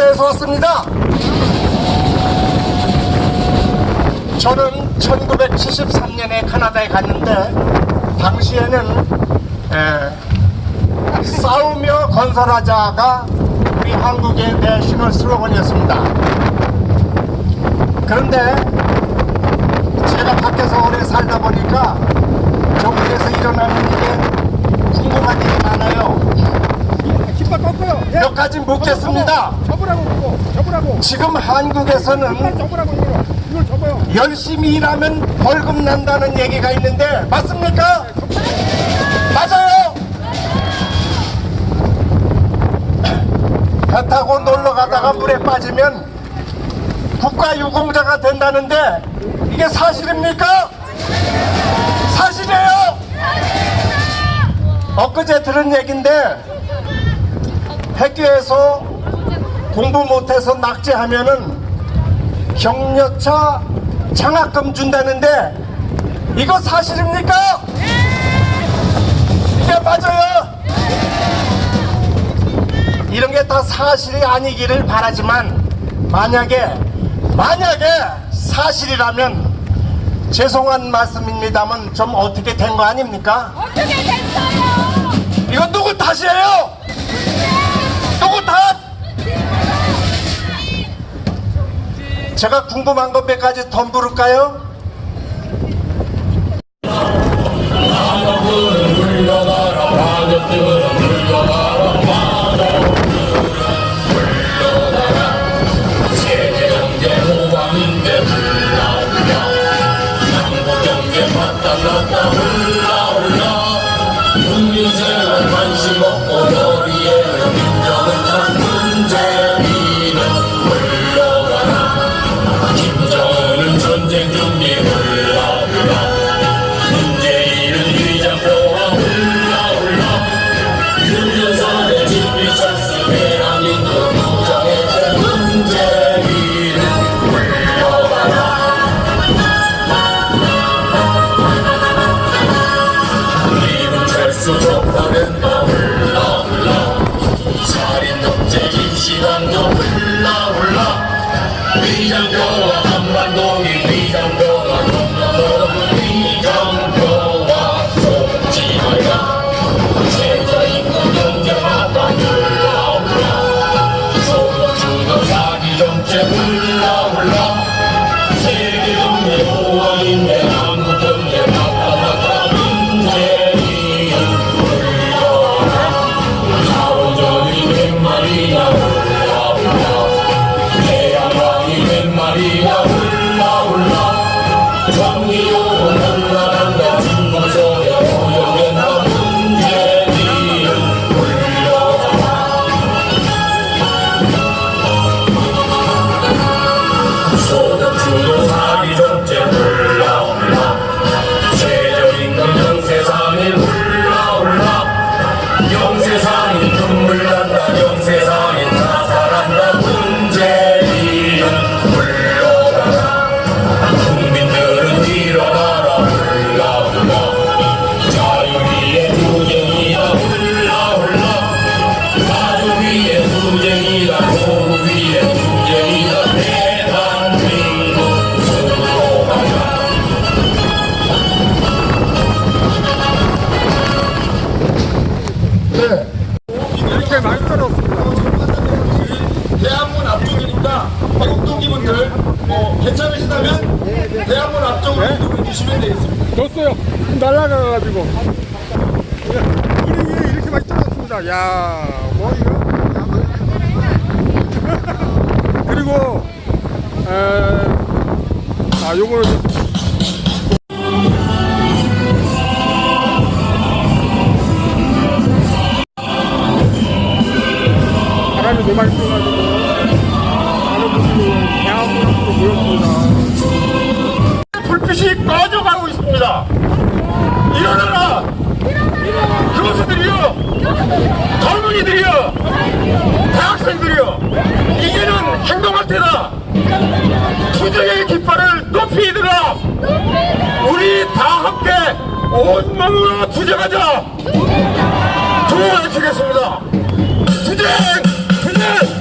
캐나다에서 왔습니다. 저는 1973년에 카나다에 갔는데 당시에는 에, 싸우며 건설하자가 우리 한국의 내셔널 슬로건이었습니다. 그런데 제가 밖에서 오래 살다 보니까 전국에서 일어나는 일에 궁금한 일이 많아요. 꺾어요. 예. 몇 가지 묻겠습니다. 접으라고 그거. 접으라고. 지금 한국에서는 접으라고 이거. 이걸 접어요. 열심히 일하면 벌금 난다는 얘기가 있는데 맞습니까? 맞아요. 배 타고 놀러 가다가 물에 빠지면 국가 유공자가 된다는데 이게 사실입니까? 사실이에요. 엊그제 들은 얘긴데 학교에서 공부 못해서 낙제하면은 격려차 장학금 준다는데 이거 사실입니까? 이게 맞아요. 이런 게 다 사실이 아니기를 바라지만 만약에 만약에 사실이라면 죄송한 말씀입니다만 좀 어떻게 된 거 아닙니까? 어떻게 됐어요? 이건 누구 탓이에요? 제가 궁금한 것 몇 가지 더 물을까요? 인생 훌라 훌라 세계 경제 맞다 맞다 문재인 자원전이 된 말이냐 훌라 훌라 태양광이 된 말이냐 훌라 훌라 정의로운 대학문 앞쪽으로 이동해 주시면 되겠습니다. 줬어요. 날아가가지고. 우리 위에 이렇게 많이 떨었습니다. 야, 뭐 이거. 있습니다. 일어나라! 교수들이요! 젊은이들이요! 대학생들이요! 이제는 행동할 때다! 투쟁의 깃발을 높이 들어! 우리 다 함께 온 몸으로 투쟁하자! 두번 외치겠습니다. 투쟁!